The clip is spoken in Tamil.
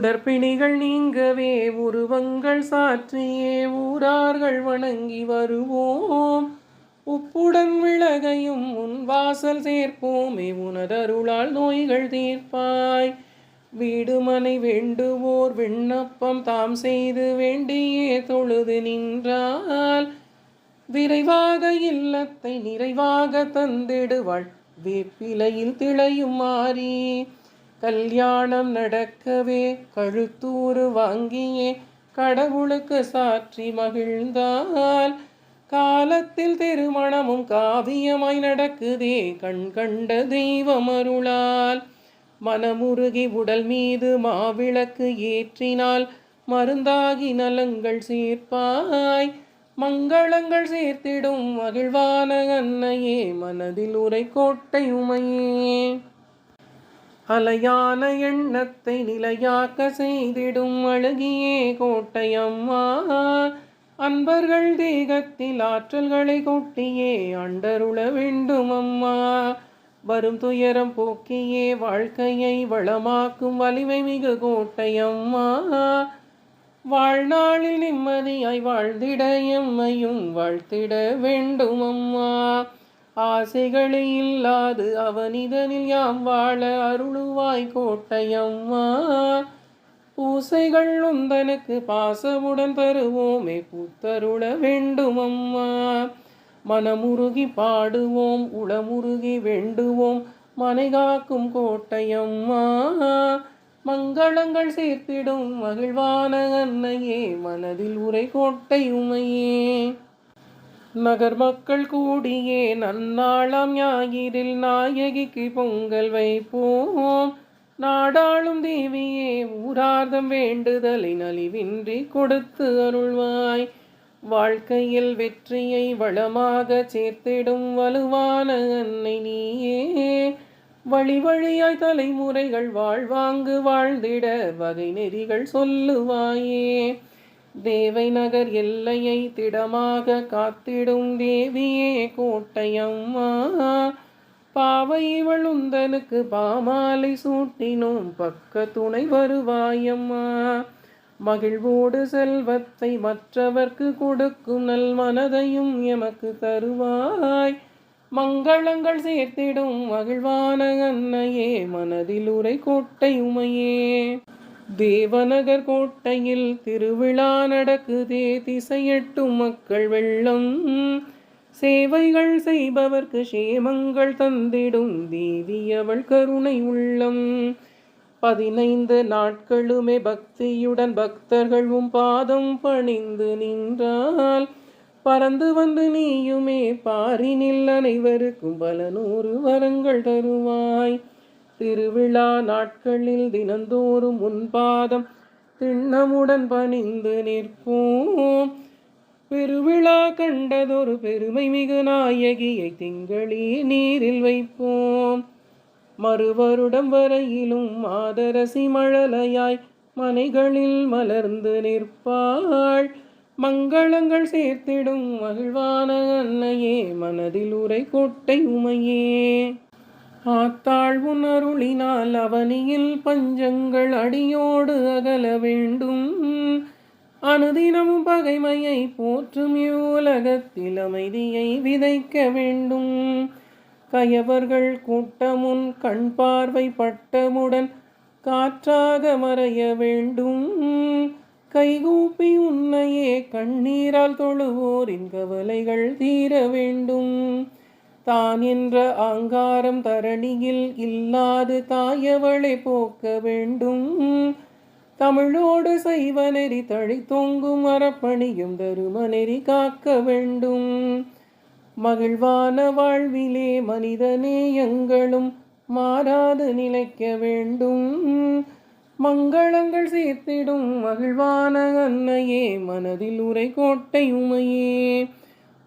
உடற்பிணிகள் நீங்கவே உருவங்கள் சாற்றியே ஊரார்கள் வணங்கி வருவோம். உப்புடன் விலகையும் உன் வாசல் சேர்ப்போமே உனதருளால் நோய்கள் தீர்ப்பாய். வீடுமனை வேண்டுவோர் விண்ணப்பம் தாம் செய்து வேண்டியே தொழுது நின்றால். விரைவாக இல்லத்தை நிறைவாக தந்திடுவாள் வேப்பிலையில் திளையும் மாறி கல்யாணம் நடக்கவே கழுத்தூறு வாங்கியே கடவுளுக்கு சாற்றி மகிழ்ந்தால். காலத்தில் திருமணமும் காவியமாய் நடக்குதே கண் கண்ட தெய்வம் அருளால். மனமுருகி உடல் மீது மாவிளக்கு ஏற்றினால் மருந்தாகி நலங்கள் சேர்ப்பாய். மங்களங்கள் சேர்த்திடும் மகிழ்வான அன்னையே மனதில் உரை கோட்டை உமையே. அலையான எண்ணத்தை நிலையாக்க செய்திடும் அழகியே கோட்டையம்மா. அன்பர்கள் தேகத்தில் ஆற்றல்களை கொட்டியே அண்டருள வேண்டும் அம்மா வரும் துயரம் போக்கியே வாழ்க்கையை வளமாக்கும் வலிமை மிகு கோட்டையம்மா. வாழ்நாளில் நிம்மதியாய் வாழ்ந்திட எம்மையும் வாழ்த்திட வேண்டும் அம்மா ஆசைகளே இல்லாது அவனிதனில் யாம் வாழ அருளுவாய் கோட்டையம்மா. பூசைகள் உந்தனுக்கு பாசமுடன் தருவோமே புத்தருள வேண்டும் அம்மா மனமுருகி பாடுவோம் உளமுருகி வேண்டுவோம் மனை காக்கும் கோட்டையம்மா. மங்களங்கள் சேர்த்திடும் மகிழ்வான அன்னையே மனதில் உரை கோட்டை உமையே. நகர் மக்கள் கூடியே நன்னாளாம் ஞாயிறில் நாயகிக்கு பொங்கல் வைப்போம். நாடாளும் தேவியே ஊரார்தம் வேண்டுதலை நலிவின்றி கொடுத்து அருள்வாய். வாழ்க்கையில் வெற்றியை வளமாக சேர்த்திடும் வலுவான அன்னை நீயே. வழி வழியாய் தலைமுறைகள் வாழ்வாங்கு வாழ்ந்திட வகை நெறிகள் சொல்லுவாயே. தேவை நகர் எல்லையை திடமாக காத்திடும் தேவியே கோட்டையம்மா. பாவை இவளுந்தனுக்கு பாமாலை சூட்டினோம் பக்க துணை வருவாயம்மா. மகிழ்வோடு செல்வத்தை மற்றவர்க்கு கொடுக்கும் நல் மனதையும் எமக்கு தருவாய். மங்களங்கள் சேர்த்திடும் மகிழ்வான அன்னையே மனதில் உரை கோட்டை உமையே. தேவநகர் கோட்டையில் திருவிழா நடக்குதே திசையட்டும் மக்கள் வெள்ளம். சேவைகள் செய்பவர்க்கு சேமங்கள் தந்திடும் தேவி அவள் கருணை உள்ளம். பதினைந்து நாட்களுமே பக்தியுடன் பக்தர்களும் பாதம் பணிந்து நின்றால் பறந்து வந்து நீயுமே பாரினில் அனைவருக்கும் பல நூறு வரங்கள் தருவாய். திருவிழா நாட்களில் தினந்தோறும் முன்பாதம் திண்ணமுடன் பணிந்து நிற்போம். பெருவிழா கண்டதொரு பெருமை மிகு நாயகியை திங்களே நீரில் வைப்போம். மறுவருடம் வரையிலும் மாதரசி மழலையாய் மனைகளில் மலர்ந்து நிற்பாள். மங்களங்கள் சேர்த்திடும் மகிழ்வான அன்னையே மனதில் உரை கோட்டை உமையே. ஆத்தாள் உணருளினால் அவனியில் பஞ்சங்கள் அடியோடு அகல வேண்டும். அனுதினமும் பகைமையை போற்றும் இவ்வுலகத்தில் அமைதியை விதைக்க வேண்டும். கயவர்கள் கூட்டமுன் கண் பார்வை பட்டமுடன் காற்றாக மறைய வேண்டும். கைகூப்பி உன்னையே கண்ணீரால் தொழுவோரின் கவலைகள் தீர வேண்டும். தான் என்ற ஆங்காரம் தரணியில் இல்லாது தாயவளை போக்க வேண்டும். தமிழோடு செய்வனெறி தழி தொங்கும் அறப்பணியும் தருமநெறி காக்க வேண்டும். மகிழ்வான வாழ்விலே மனிதனே எங்களும் மாறாது நிலைக்க வேண்டும். மங்களங்கள் சேர்த்திடும் மகிழ்வான அன்னையே மனதில் உரை கோட்டை உமையே.